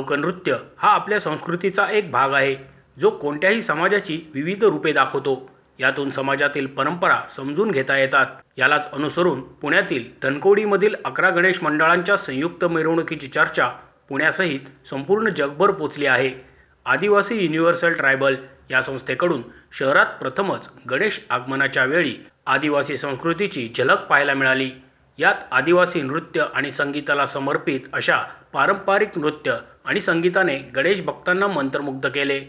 लोकनृत्य हा आपल्या संस्कृतीचा एक भाग आहे जो कोणत्याही समाजाची विविध रूपे दाखवतो. यातून समाजातील परंपरा समजून घेता येतात. यालाच अनुसरून पुण्यातील धनकोडीमधील अकरा गणेश मंडळांच्या संयुक्त मिरवणुकीची चर्चा पुण्यासहित संपूर्ण जगभर पोचली आहे. आदिवासी युनिव्हर्सल ट्रायबल या संस्थेकडून शहरात प्रथमच गणेश आगमनाच्या वेळी आदिवासी संस्कृतीची झलक पाहायला मिळाली. यात आदिवासी नृत्य आणि संगीताला समर्पित अशा पारंपरिक नृत्य आणि संगीताने गणेश भक्तांना मंत्रमुग्ध केले.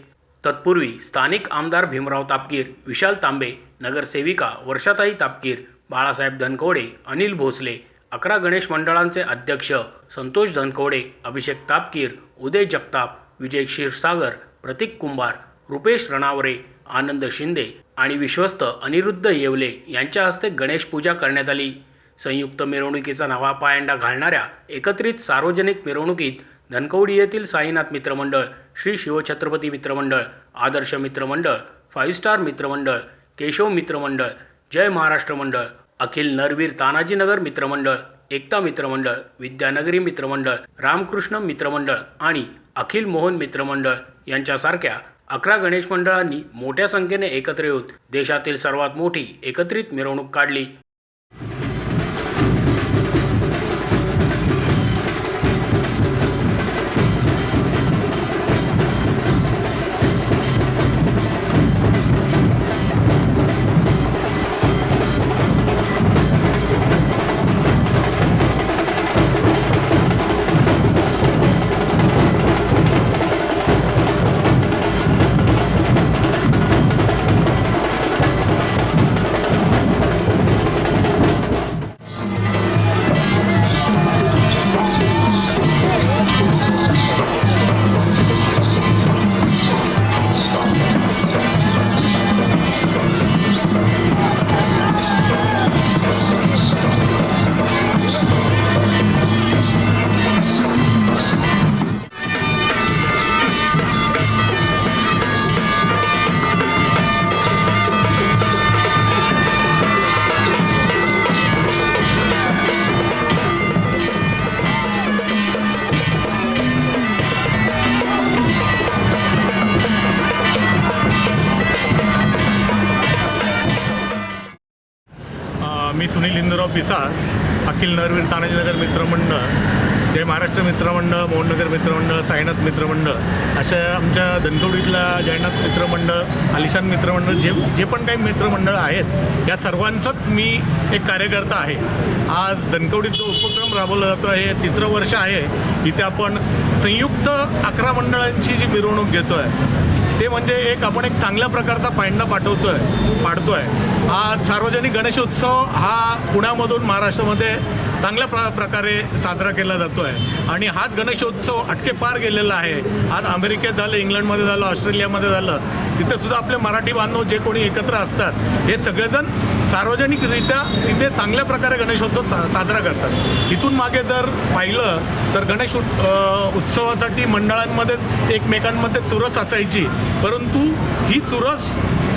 तत्पूर्वी स्थानिक आमदार भीमराव तापकीर विशाल तांबे नगरसेविका वर्षाताई तापकीर बाळासाहेब धनकवडे अनिल भोसले अकरा गणेश मंडळांचे अध्यक्ष संतोष धनकवडे अभिषेक तापकीर उदय जगताप विजय क्षीरसागर प्रतीक कुंभार रुपेश रणावरे आनंद शिंदे आणि विश्वस्त अनिरुद्ध येवले यांच्या हस्ते गणेश पूजा करण्यात आली. संयुक्त मिरवणुकीचा नवा पायंडा घालणाऱ्या एकत्रित सार्वजनिक मिरवणुकीत धनकवडी येथील साईनाथ मित्रमंडळ श्री शिवछत्रपती मित्रमंडळ आदर्श मित्रमंडळ फाईव्ह स्टार मित्रमंडळ केशव मित्रमंडळ जय महाराष्ट्र मंडळ अखिल नरवीर तानाजीनगर मित्रमंडळ एकता मित्रमंडळ विद्यानगरी मित्रमंडळ रामकृष्ण मित्रमंडळ आणि अखिल मोहन मित्रमंडळ यांच्यासारख्या अकरा गणेश मंडळांनी मोठ्या संख्येने एकत्र येऊन देशातील सर्वात मोठी एकत्रित मिरवणूक काढली. पिसाळ अखिल नरवीर तानाजीनगर मित्रमंडळ जय महाराष्ट्र मित्रमंडळ मोहननगर मित्रमंडळ साईनाथ मित्रमंडळ अशा आमच्या धनकवडीतल्या जयनाथ मित्रमंडळ आलिशान मित्रमंडळ जे जे पण काही मित्रमंडळ आहेत या सर्वांचाच मी एक कार्यकर्ता आहे. आज धनकवडीत जो उपक्रम राबवला जातो आहे हे तिसरं वर्ष आहे इथे आपण संयुक्त अकरा मंडळांची जी मिरवणूक घेतो आहे ते म्हणजे एक आपण एक चांगल्या प्रकारचा पायंडा पाडतो आहे आज सार्वजनिक गणेशोत्सव हा पुण्यामधून महाराष्ट्रामध्ये चांगल्या प्र प्रकारे साजरा केला जातो आहे आणि हाच गणेशोत्सव अटके पार गेलेला आहे. आज अमेरिकेत झालं इंग्लंडमध्ये झालं ऑस्ट्रेलियामध्ये झालं. तिथेसुद्धा आपले मराठी बांधव जे कोणी एकत्र असतात हे सगळेजण सार्वजनिकरित्या तिथे चांगल्या प्रकारे गणेशोत्सव सा साजरा करतात. इथून मागे जर पाहिलं तर गणेश उत्सवासाठी मंडळांमध्ये एकमेकांमध्ये चुरस असायची. परंतु ही चुरस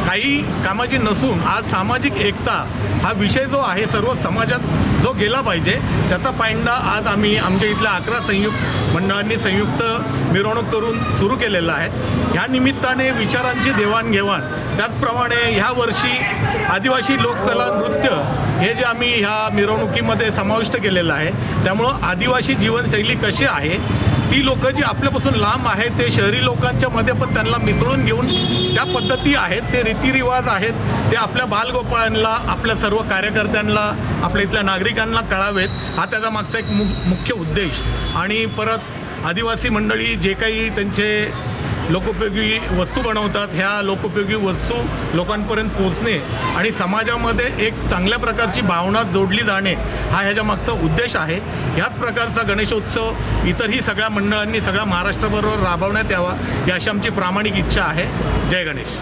काही कामाची नसून आज सामाजिक एकता हा विषय जो आहे सर्व समाजात जो गेला पाहिजे त्याचा पायंडा आज आम्ही आमच्या इथल्या अकरा संयुक्त मंडळांनी संयुक्त मिरवणूक करून सुरू केलेला आहे. ह्या निमित्ताने विचारांची देवाणघेवाण त्याचप्रमाणे ह्या वर्षी आदिवासी लोककला नृत्य हे जे आम्ही ह्या मिरवणुकीमध्ये समाविष्ट केलेलं आहे त्यामुळं आदिवासी जीवनशैली कशी आहे ती लोकं जी आपल्यापासून लांब आहेत ते शहरी लोकांच्या मध्ये पण त्यांना मिसळून घेऊन त्या पद्धती आहेत ते रीतिरिवाज आहेत ते आपल्या बालगोपाळांना आपल्या सर्व कार्यकर्त्यांना आपल्या इथल्या नागरिकांना कळावेत. हा त्याचा मागचा एक मु मुख्य उद्देश. आणि परत आदिवासी मंडळी जे काही त्यांचे लोकोपयोगी वस्तू बनवतात ह्या लोकोपयोगी वस्तू लोकांपर्यंत पोचणे आणि समाजामध्ये एक चांगल्या प्रकारची भावना जोडली जाणे हा ह्याच्या मागचा उद्देश आहे. ह्याच प्रकारचा गणेशोत्सव इतरही सगळ्या मंडळांनी सगळ्या महाराष्ट्राबरोबर राबवण्यात यावा ही अशी आमची प्रामाणिक इच्छा आहे. जय गणेश.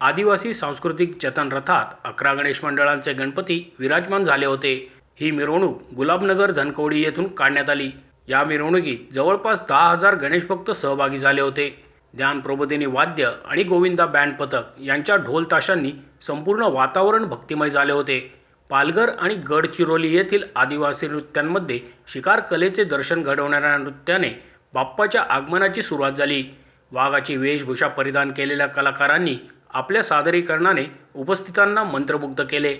आदिवासी सांस्कृतिक जतन रथात अकरा गणेश मंडळांचे गणपती विराजमान झाले होते. ही मिरवणूक गुलाबनगर धनकवडी येथून काढण्यात आली. या मिरवणुकीत जवळपास दहा हजार गणेश भक्त सहभागी झाले होते. ज्ञान प्रबोधिनी वाद्य आणि गोविंदा बँड पथक यांच्या ढोल ताशांनी संपूर्ण वातावरण भक्तिमय झाले होते. पालघर आणि गडचिरोली येथील आदिवासी नृत्यांमध्ये शिकार कलेचे दर्शन घडवणाऱ्या नृत्याने बाप्पाच्या आगमनाची सुरुवात झाली. वाघाची वेशभूषा परिधान केलेल्या कलाकारांनी आपल्या सादरीकरणाने उपस्थितांना मंत्रमुग्ध केले.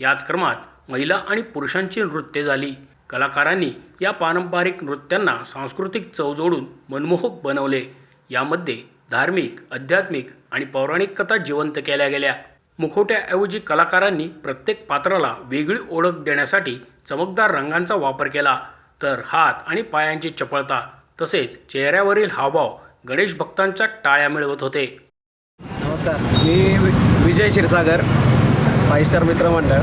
याच क्रमात महिला आणि पुरुषांची नृत्ये झाली. कलाकारांनी या पारंपरिक नृत्यांना सांस्कृतिक चव जोडून मनमोहक बनवले. यामध्ये धार्मिक आध्यात्मिक आणि पौराणिक कथा जिवंत केल्या गेल्या. मुखोट्याऐवजी कलाकारांनी प्रत्येक पात्राला वेगळी ओळख देण्यासाठी चमकदार रंगांचा वापर केला. तर हात आणि पायांची चपळता तसेच चेहऱ्यावरील हावभाव गणेश भक्तांच्या टाळ्या मिळवत होते. नमस्कार. मी विजय क्षीरसागर फाईव्ह स्टार मित्रमंडळ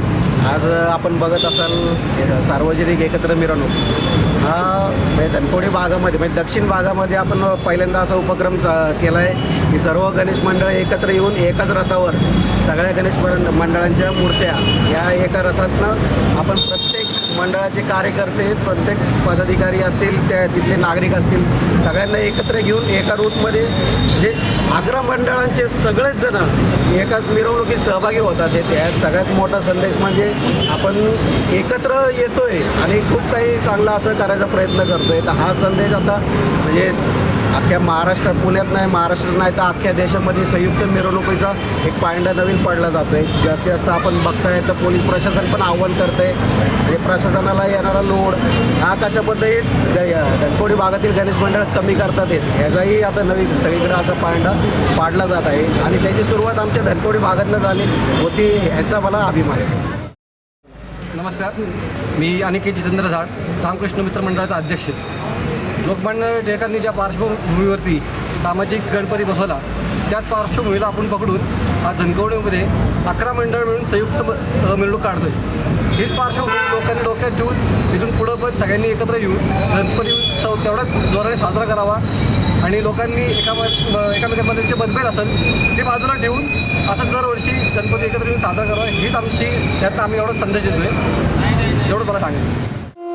आज आपण बघत असाल सार्वजनिक एकत्र मिरवणूक. हा म्हणजे धनकोडी भागामध्ये म्हणजे दक्षिण भागामध्ये आपण पहिल्यांदा असा उपक्रम केला आहे की सर्व गणेश मंडळ एकत्र येऊन एकाच रथावर सगळ्या गणेश मंडळांच्या मूर्त्या या एका रथातनं आपण प्रत्येक मंडळाचे कार्यकर्ते प्रत्येक पदाधिकारी असतील त्या तिथले नागरिक असतील सगळ्यांना एकत्र घेऊन एका रूटमध्ये म्हणजे अकरा मंडळांचे सगळेच जण एकाच मिरवणुकीत सहभागी होतात. हे त्यात सगळ्यात मोठा संदेश म्हणजे आपण एकत्र येतोय आणि खूप काही चांगलं असं करायचा प्रयत्न करतोय. तर हा संदेश आता म्हणजे अख्ख्या महाराष्ट्रात पुण्यात नाही महाराष्ट्रात नाही तर अख्ख्या देशामध्ये संयुक्त मिरवणुकीचा एक पायंडा नवीन पडला जातो आहे जास्तीत जास्त आपण बघताय तर पोलीस प्रशासन पण आव्हान करतं आहे म्हणजे प्रशासनाला येणारा लोड हा कशा पद्धतीत ग- धनकोडी भागातील गणेश मंडळ कमी करतात येत ह्याचाही आता नवीन सगळीकडे असा पायंडा पाडला जात आहे. आणि त्याची सुरुवात आमच्या धनकोडी भागातनं झाली होती ह्याचा मला अभिमान आहे. नमस्कार. मी अनिकेत जितेंद्र झाड रामकृष्ण मित्र मंडळाचा अध्यक्ष. लोकमान्य टिळकांनी ज्या पार्श्वभूमीवरती सामाजिक गणपती बसवला त्याच पार्श्वभूमीला आपण पकडून आज धनकवडीमध्ये अकरा मंडळ मिळून संयुक्त म- मिरवणूक काढतो आहे हीच पार्श्वभूमी लोकांनी डोक्यात ठेवून इथून पुढं पण सगळ्यांनी एकत्र येऊन गणपती उत्सव तेवढाच जोराने साजरा करावा आणि लोकांनी एका एकामेकांमध्ये जे मतभेद असेल ते बाजूला ठेवून असंच दरवर्षी गणपती एकत्र येऊन साजरा करावा हीच आमची त्यात आम्ही एवढाच संदेश देतोय. एवढं मला सांगेल